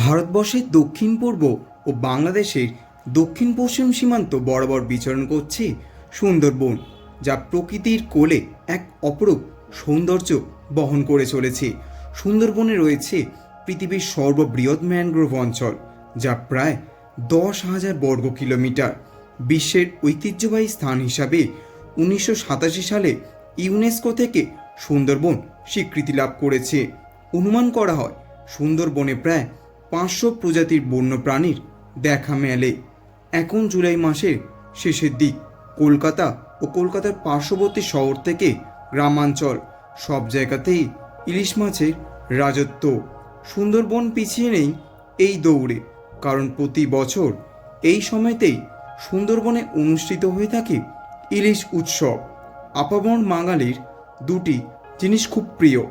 ভারতবর্ষের দক্ষিণ পূর্ব ও বাংলাদেশের দক্ষিণ পশ্চিম সীমান্ত বরাবর বিচরণ করছে সুন্দরবন, যা প্রকৃতির কোলে এক অপরূপ সৌন্দর্য বহন করে চলেছে। সুন্দরবনে রয়েছে পৃথিবীর সর্ববৃহৎ ম্যানগ্রোভ অঞ্চল, যা প্রায় দশ হাজার বর্গ কিলোমিটার। বিশ্বের ঐতিহ্যবাহী স্থান হিসাবে উনিশশো সাতাশি সালে ইউনেস্কো থেকে সুন্দরবন স্বীকৃতি লাভ করেছে। অনুমান করা হয়, সুন্দরবনে প্রায় পাঁচশো প্রজাতির বন্যপ্রাণীর দেখা মেলে। এখন জুলাই মাসের শেষের দিক। কলকাতা ও কলকাতার পার্শ্ববর্তী শহর থেকে গ্রামাঞ্চল। সব জায়গাতেই ইলিশ মাছের রাজত্ব। সুন্দরবন পিছিয়ে নেই এই দৌড়ে, কারণ প্রতি বছর এই সময়তেই সুন্দরবনে অনুষ্ঠিত হয়ে থাকে ইলিশ উৎসব। আপামর বাঙালির দুটি জিনিস খুব প্রিয়,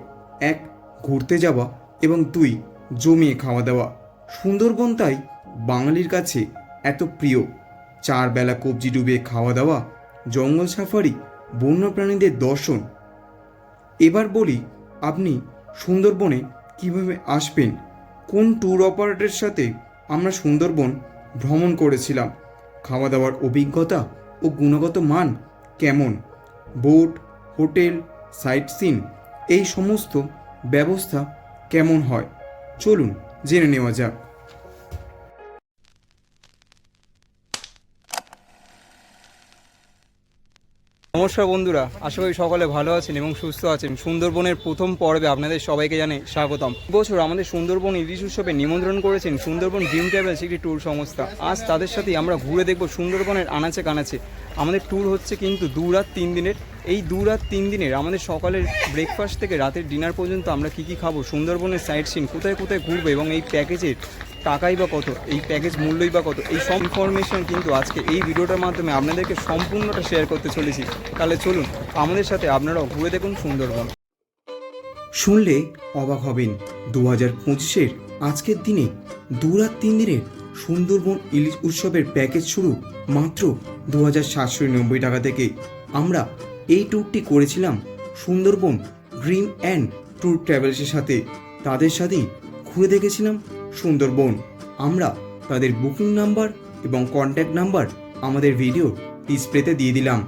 এক ঘুরতে যাওয়া এবং দুই জমিয়ে খাওয়া দাওয়া। সুন্দরবন তাই বাঙালির কাছে এত প্রিয়। চার বেলা কবজি ডুবে খাওয়া দাওয়া, জঙ্গল সাফারি, বন্যপ্রাণীদের দর্শন। এবার বলি, আপনি সুন্দরবনে কীভাবে আসবেন? কোন ট্যুর অপারেটরের সাথে আমরা সুন্দরবন ভ্রমণ করেছিলাম? খাওয়া দাওয়ার অভিজ্ঞতা ও গুণগত মান কেমন? বোট হোটেল সাইট সিন এই সমস্ত ব্যবস্থা কেমন হয়? চলুন ジーヌにもじゃあ。নমস্কার বন্ধুরা, আশা করি সকলে ভালো আছেন এবং সুস্থ আছেন। সুন্দরবনের প্রথম পর্বে আপনাদের সবাইকে জানে স্বাগতম। বছর আমাদের সুন্দরবন ইলিশ উৎসবে নিমন্ত্রণ করেছেন সুন্দরবন ড্রিম ট্রাভেলস একটি ট্যুর সংস্থা। আজ তাদের সাথেই আমরা ঘুরে দেখব সুন্দরবনের আনাচে কানাচে। আমাদের ট্যুর হচ্ছে কিন্তু দু রাত তিন দিনের। এই দু রাত তিন দিনের আমাদের সকালের ব্রেকফাস্ট থেকে রাতের ডিনার পর্যন্ত আমরা কী কী খাব, সুন্দরবনের সাইট সিন কোথায় কোথায় ঘুরবো এবং এই প্যাকেজের টাকাই বা কত, এই প্যাকেজ মূল্যই বা কত, এই সব ইনফরমেশন কিন্তু আজকে এই ভিডিওটার মাধ্যমে আপনাদেরকে সম্পূর্ণটা শেয়ার করতে চলেছি। তাহলে চলুন, আমাদের সাথে আপনারাও ঘুরে দেখুন সুন্দরবন। শুনলে অবাক হবেন দু হাজার পঁচিশের আজকের দিনে দু রাত তিন দিনের সুন্দরবন ইলিশ উৎসবের প্যাকেজ শুরু মাত্র দু হাজার সাতশো নব্বই টাকা থেকে। আমরা এই ট্যুরটি করেছিলাম সুন্দরবন ড্রিম অ্যান্ড ট্যুর ট্রাভেলসের সাথে। তাদের সাথেই ঘুরে দেখেছিলাম সুন্দরবন আমরা তাদের বুকিং নাম্বার এবং কন্ট্যাক্ট নাম্বার আমাদের ভিডিও ডিসপ্লেতে দিয়ে দিলাম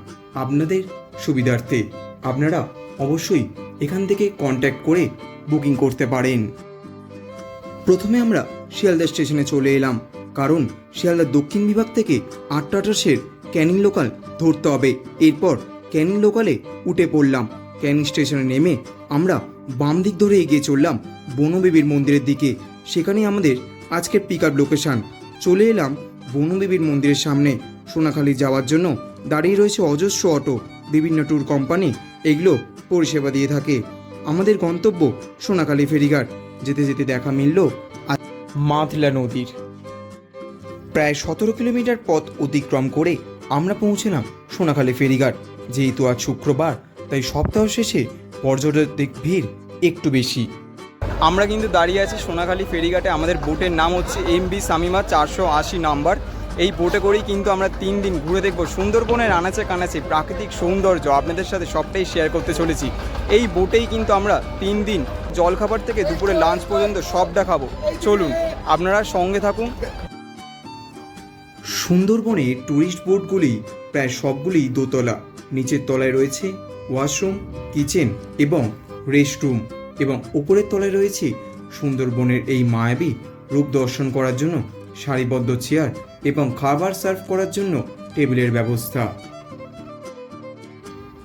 আপনাদের সুবিধার্থে। আপনারা অবশ্যই এখান থেকে কন্ট্যাক্ট করে বুকিং করতে পারেন। প্রথমে আমরা শিয়ালদা স্টেশনে চলে এলাম, কারণ শিয়ালদা দক্ষিণ বিভাগ থেকে আটটা আটাশের ক্যানিং লোকাল ধরতে হবে। এরপর ক্যানিং লোকালে উঠে পড়লাম। ক্যানিং স্টেশনে নেমে আমরা বাম দিক ধরে এগিয়ে চললাম বনদেবীর মন্দিরের দিকে। সেখানে আমাদের আজকের পিক আপ লোকেশান চলে এলাম বনদেবীর মন্দিরের সামনে। সোনাখালি যাওয়ার জন্য দাঁড়িয়ে রয়েছে অজস্র অটো। বিভিন্ন ট্যুর কোম্পানি এগুলো পরিষেবা দিয়ে থাকে। আমাদের গন্তব্য সোনাখালি ফেরিঘাট। যেতে যেতে দেখা মিলল মাতলা নদীর। প্রায় সতেরো কিলোমিটার পথ অতিক্রম করে আমরা পৌঁছলাম সোনাখালি ফেরিঘাট। যেহেতু আজ শুক্রবার, তাই সপ্তাহ শেষে পর্যটকদের ভিড় একটু বেশি। আমরা কিন্তু দাঁড়িয়ে আছি সোনাখালী ফেরিঘাটে। আমাদের বোটের নাম হচ্ছে এম বি সামিমা, চারশো আশি নাম্বার। এই বোটে করেই কিন্তু আমরা তিন দিন ঘুরে দেখব সুন্দরবনের আনাচে কানাচে প্রাকৃতিক সৌন্দর্য আপনাদের সাথে সবটাই শেয়ার করতে চলেছি। এই বোটেই কিন্তু আমরা তিন দিন জলখাবার থেকে দুপুরে লাঞ্চ পর্যন্ত সবটা খাব চলুন, আপনারা সঙ্গে থাকুন। সুন্দরবনে ট্যুরিস্ট বোটগুলি প্রায় সবগুলি দোতলা। নিচের তলায় রয়েছে ওয়াশরুম কিচেন এবং রেস্টরুম এবং ওপরের তলায় রয়েছে সুন্দরবনের এই মায়াবী রূপ দর্শন করার জন্য সারিবদ্ধ চেয়ার এবং খাবার সার্ভ করার জন্য টেবিলের ব্যবস্থা।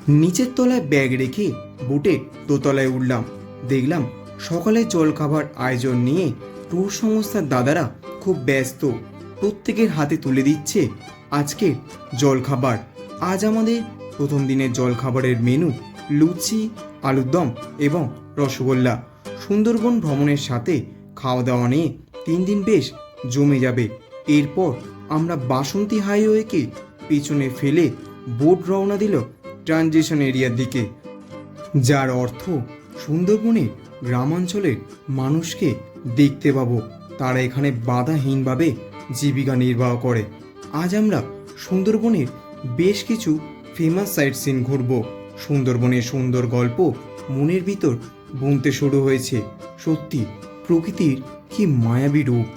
নিচের তলায় ব্যাগ রেখে বুটে দোতলায় উঠলাম। দেখলাম সকালে জলখাবার আয়োজন নিয়ে ট্যুর সংস্থার দাদারা খুব ব্যস্ত। প্রত্যেকের হাতে তুলে দিচ্ছে আজকের জলখাবার। আজ আমাদের প্রথম দিনের জলখাবারের মেনু লুচি আলুর দম এবং রসগোল্লা। সুন্দরবন ভ্রমণের সাথে খাওয়া দাওয়া নিয়ে তিন দিন বেশ জমে যাবে। এরপর আমরা বাসন্তী হাইওয়েকে পেছনে ফেলে বোট রওনা দিল ট্রানজিশন এরিয়ার দিকে। যার অর্থ সুন্দরবনে গ্রামাঞ্চলের মানুষকে দেখতে পাবো। তারা এখানে বাধাহীনভাবে জীবিকা নির্বাহ করে। আজ আমরা সুন্দরবনের বেশ কিছু ফেমাস সাইট সিন ঘুরব। সুন্দরবনের সুন্দর গল্প মনের ভিতর বুনতে শুরু হয়েছে। সত্যি, প্রকৃতির কি মায়াবী রূপ।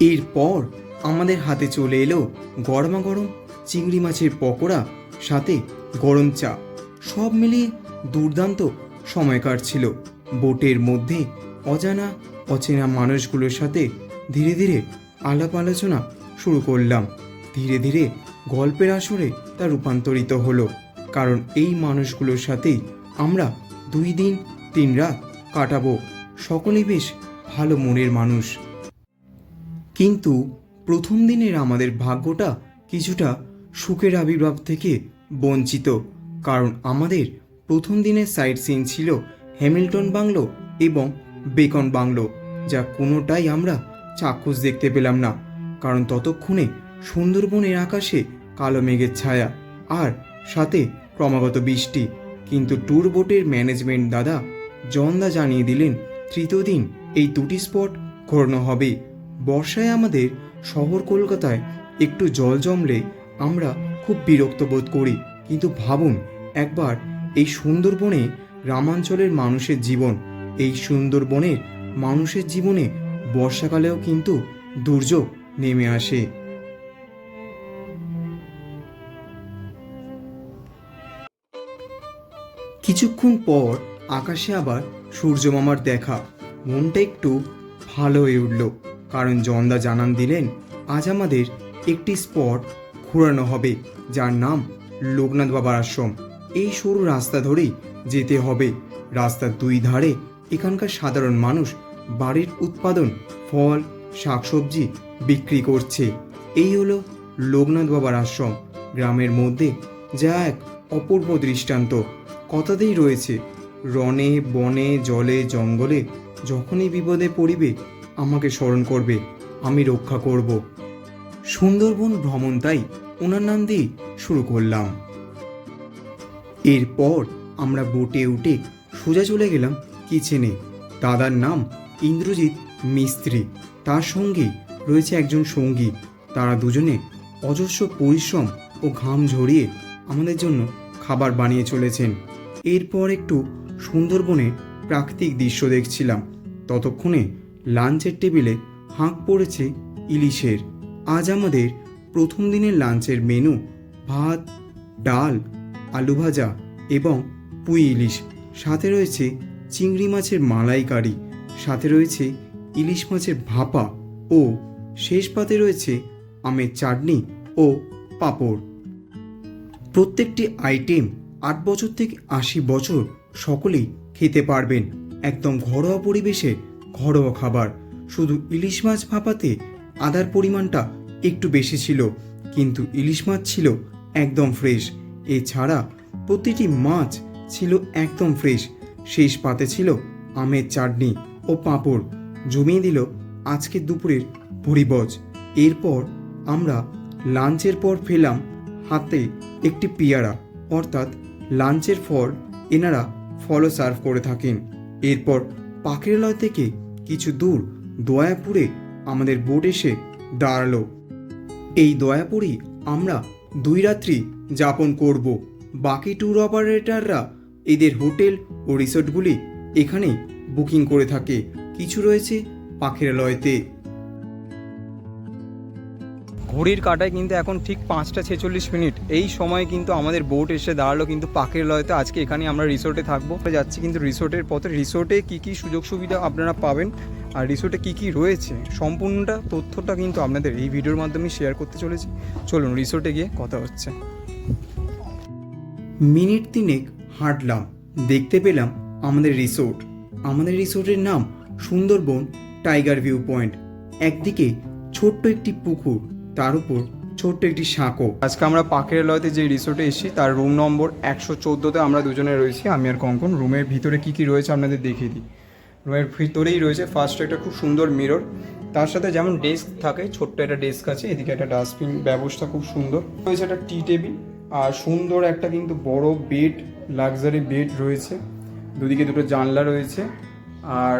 এরপর আমাদের হাতে চলে এলো গরমা গরম চিংড়ি মাছের পকোড়া, সাথে গরম চা। সব মিলিয়ে দুর্দান্ত সময় কাটছিল বোটের মধ্যে অজানা অচেনা মানুষগুলোর সাথে ধীরে ধীরে আলাপ আলোচনা শুরু করলাম। ধীরে ধীরে গল্পের আসরে তা রূপান্তরিত হলো, কারণ এই মানুষগুলোর সাথেই আমরা দুই দিন, তিন রাত কাটাবো। সকলেই বেশ ভালো মনের মানুষ। কিন্তু প্রথম দিনের আমাদের ভাগ্যটা কিছুটা সুখের আবির্ভাব থেকে বঞ্চিত, কারণ আমাদের প্রথম দিনের সাইট সিন ছিল হ্যামিল্টন বাংলো এবং বেকন বাংলো, যা কোনোটাই আমরা চাক্ষুষ দেখতে পেলাম না, কারণ ততক্ষণে সুন্দরবনের আকাশে কালো মেঘের ছায়া আর সাথে ক্রমাগত বৃষ্টি। কিন্তু ট্যুর বোটের ম্যানেজমেন্ট দাদা জনদা জানিয়ে দিলেন তৃতীয় দিন এই দুটি স্পট ঘোরানো হবে। বর্ষায় আমাদের শহর কলকাতায় একটু জল জমলে আমরা খুব বিরক্ত বোধ করি। কিন্তু ভাবুন, একবার এই সুন্দরবনে গ্রামাঞ্চলের মানুষের জীবন। এই সুন্দরবনের মানুষের জীবনে বর্ষাকালেও কিন্তু দুর্যোগ নেমে আসে। কিছুক্ষণ পর আকাশে আবার সূর্যমামার দেখা। মনটা একটু ভালো হয়ে উঠল, কারণ জন্দা জানান দিলেন, আজ আমাদের একটি স্পট ঘোরানো হবে, যার নাম লোকনাথ বাবার আশ্রম। এই সরু রাস্তা ধরেই যেতে হবে। রাস্তার দুই ধারে এখানকার সাধারণ মানুষ বাড়ির উৎপাদন, ফল, শাকসবজি বিক্রি করছে। এই হলো লোকনাথ বাবার আশ্রম, গ্রামের মধ্যে যা এক অপূর্ব দৃষ্টান্ত। কথাতেই রয়েছে রনে বনে, জলে, জঙ্গলে যখনই বিপদে পড়িবে, আমাকে স্মরণ করবে, আমি রক্ষা করব। সুন্দরবন ভ্রমণ তাই ওনার নাম দিয়ে শুরু করলাম। এরপর আমরা বোটে উঠে সোজা চলে গেলাম কিচেনে। দাদার নাম ইন্দ্রজিৎ মিস্ত্রি। তার সঙ্গে রয়েছে একজন সঙ্গী। তারা দুজনে অজস্র পরিশ্রম ও ঘাম ঝরিয়ে আমাদের জন্য খাবার বানিয়ে চলেছেন। এরপর একটু সুন্দরবনে প্রাকৃতিক দৃশ্য দেখছিলাম। ততক্ষণে লাঞ্চের টেবিলে হাঁক পড়েছে ইলিশের। আজ আমাদের প্রথম দিনের লাঞ্চের মেনু ভাত, ডাল, আলু ভাজা এবং পুঁই ইলিশ। সাথে রয়েছে চিংড়ি মাছের মালাইকারি। সাথে রয়েছে ইলিশ মাছের ভাপা ও শেষ পাতে রয়েছে আমের চাটনি ও পাঁপড়। প্রত্যেকটি আইটেম আট বছর থেকে আশি বছর সকলেই খেতে পারবেন একদম ঘরোয়া পরিবেশে ঘরোয়া খাবার। শুধু ইলিশ মাছ ভাপাতে আদার পরিমাণটা একটু বেশি ছিল, কিন্তু ইলিশ মাছ ছিল একদম ফ্রেশ। এছাড়া প্রতিটি মাছ ছিল একদম ফ্রেশ। শেষ পাতে ছিল আমের চাটনি ও পাঁপড়। জমিয়ে দিল আজকে দুপুরের ভরিবজ এরপর আমরা লাঞ্চের পর ফেলাম হাতে একটি পেয়ারা। অর্থাৎ লাঞ্চের পর এনারা ফলও সার্ভ করে থাকেন। এরপর পাখিরালয় থেকে কিছু দূর দয়াপুরে আমাদের বোট এসে দাঁড়াল। এই দয়াপুরেই আমরা দুই রাত্রি যাপন করব। বাকি ট্যুর অপারেটররা এদের হোটেল ও রিসোর্টগুলি এখানেই বুকিং করে থাকে। কিছু রয়েছে পাখিরালয়তে। ঘড়ির কাটায় কিন্তু এখন ঠিক পাঁচটা ছেচল্লিশ মিনিট। এই সময় কিন্তু আমাদের বোট এসে দাঁড়াল কিন্তু পাখির লয়তে। আজকে এখানে আমরা রিসোর্টে থাকব। যাচ্ছি কিন্তু রিসোর্টের পথে। রিসোর্টে কী কী সুযোগ সুবিধা আপনারা পাবেন? আর রিসোর্টে কী কী রয়েছে? সম্পূর্ণটা, তথ্যটা কিন্তু আপনাদের এই ভিডিওর মাধ্যমে শেয়ার করতে চলেছি। চলুন রিসোর্টে গিয়ে কথা হচ্ছে। মিনিট তিনেক হাঁটলাম। দেখতে পেলাম আমাদের রিসোর্ট আমাদের রিসোর্টের নাম সুন্দরবন টাইগার ভিউ পয়েন্ট। একদিকে ছোট্ট একটি পুকুর। তার উপর ছোট্ট একটি সাঁকো। আজকে আমরা পাখির লয়তে যে রিসোর্টে এসেছি, তার রুম নম্বর একশো চোদ্দোতে আমরা দুজনে রয়েছি, আমি আর কঙ্কন। রুমের ভিতরে কী কী রয়েছে আপনাদের দেখিয়ে দিই। রুমের ভিতরেই রয়েছে ফার্স্ট একটা খুব সুন্দর মিরর তার সাথে যেমন ডেস্ক থাকে, ছোট্ট একটা ডেস্ক আছে, এদিকে একটা ডাস্টবিন ব্যবস্থা খুব সুন্দর। রয়েছে একটা টি টেবিল আর সুন্দর একটা কিন্তু বড় বেড লাক্সারি বেড রয়েছে। দুদিকে দুটো জানলা রয়েছে, আর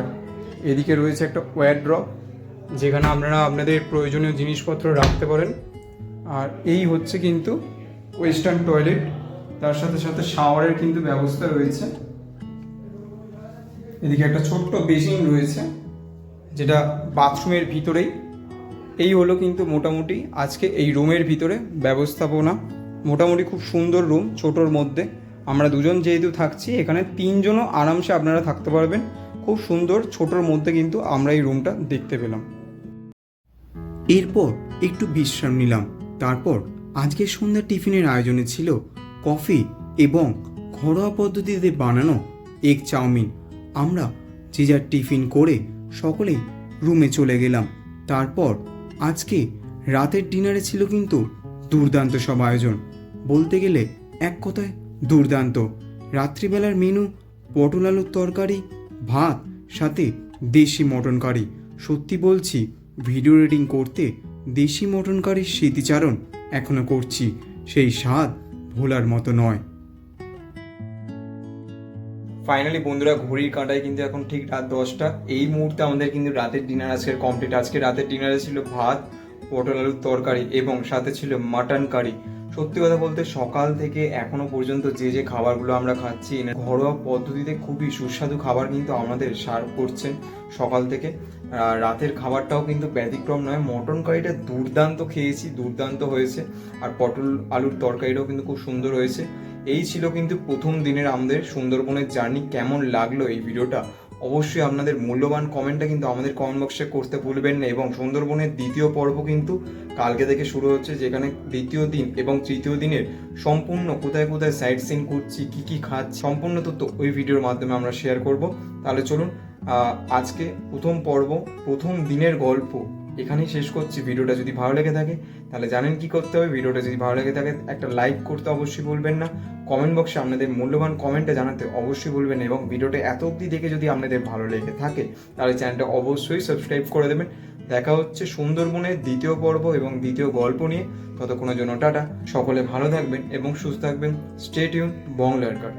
এদিকে রয়েছে একটা ওয়ারড্রপ যেখানে আপনারা আপনাদের প্রয়োজনীয় জিনিসপত্র রাখতে পারেন। আর এই হচ্ছে কিন্তু ওয়েস্টার্ন টয়লেট। তার সাথে সাথে শাওয়ারের কিন্তু ব্যবস্থা রয়েছে। এদিকে একটা ছোট্ট বেসিন রয়েছে, যেটা বাথরুমের ভিতরেই। এই হলো কিন্তু মোটামুটি আজকে এই রুমের ভিতরে ব্যবস্থাপনা। মোটামুটি খুব সুন্দর রুম ছোটোর মধ্যে। আমরা দুজন যেহেতু থাকছি, এখানে তিনজনও আরামসে আপনারা থাকতে পারবেন। খুব সুন্দর ছোটোর মধ্যে কিন্তু আমরা এই রুমটা দেখতে পেলাম। এরপর একটু বিশ্রাম নিলাম। তারপর আজকে সন্ধ্যা টিফিনের আয়োজনে ছিল কফি এবং ঘরোয়া পদ্ধতিতে বানানো এগ চাউমিন। আমরা যে যার টিফিন করে সকলেই রুমে চলে গেলাম। তারপর আজকে রাতের ডিনারে ছিল কিন্তু দুর্দান্ত সব আয়োজন। বলতে গেলে এক কথায় দুর্দান্ত। রাত্রিবেলার মেনু পটল আলুর তরকারি, ভাত, সাথে দেশি মটন কারি। সত্যি বলছি ভিডিও রেডিং করতে দেশি মটন কারির স্মৃতিচারণ এখনও করছি, সেই স্বাদ ভোলার মতো নয়। ফাইনালি বন্ধুরা, ঘড়ির কাঁটায় কিন্তু এখন ঠিক রাত দশটা। এই মুহূর্তে আমাদের কিন্তু রাতের ডিনার আজকের কমপ্লিট আজকে রাতের ডিনারে ছিল ভাত, পটল আলুর তরকারি এবং সাথে ছিল মাটন কারি সত্যি কথা বলতে সকাল থেকে এখনও পর্যন্ত যে যে খাবারগুলো আমরা খাচ্ছি, ঘরোয়া পদ্ধতিতে খুবই সুস্বাদু খাবার কিন্তু আমাদের সার্ভ করছেন সকাল থেকে। রাতের খাবারটাও কিন্তু ব্যতিক্রম নয়। মটন কারিটা দুর্দান্ত খেয়েছি, দুর্দান্ত হয়েছে। আর পটল আলুর তরকারিটাও কিন্তু খুব সুন্দর হয়েছে। এই ছিল কিন্তু প্রথম দিনের আমাদের সুন্দরবনের জার্নি। কেমন লাগল এই ভিডিওটা? অবশ্যই আপনাদের মূল্যবান কমেন্টটা কিন্তু আমাদের কমেন্ট বক্সে করতে ভুলবেন না। এবং সুন্দরবনের দ্বিতীয় পর্ব কিন্তু কালকে থেকে শুরু হচ্ছে, যেখানে দ্বিতীয় দিন এবং তৃতীয় দিনের সম্পূর্ণ কোথায় কোথায় সাইট সিন করছি, কি কি খাচ্ছি, সম্পূর্ণ তথ্য ওই ভিডিওর মাধ্যমে আমরা শেয়ার করব। তাহলে চলুন আজকে প্রথম পর্ব, প্রথম দিনের গল্প। এখানেই শেষ করছি। ভিডিওটা যদি ভালো লেগে থাকে, তাহলে জানেন কি করতে হবে। ভিডিওটা যদি ভালো লেগে থাকে, একটা লাইক করতে অবশ্যই বলবেন না। কমেন্ট বক্সে আপনাদের মূল্যবান কমেন্টে জানাতে অবশ্যই বলবেন এবং ভিডিওটা এত অবধি দেখে যদি আপনাদের ভালো লেগে থাকে, তাহলে চ্যানেলটা অবশ্যই সাবস্ক্রাইব করে দেবেন। দেখা হচ্ছে সুন্দরবনের দ্বিতীয় পর্ব এবং দ্বিতীয় গল্প নিয়ে। ততক্ষণের জন্য টাটা। সকলে ভালো থাকবেন এবং সুস্থ থাকবেন। State Yoon বংলার card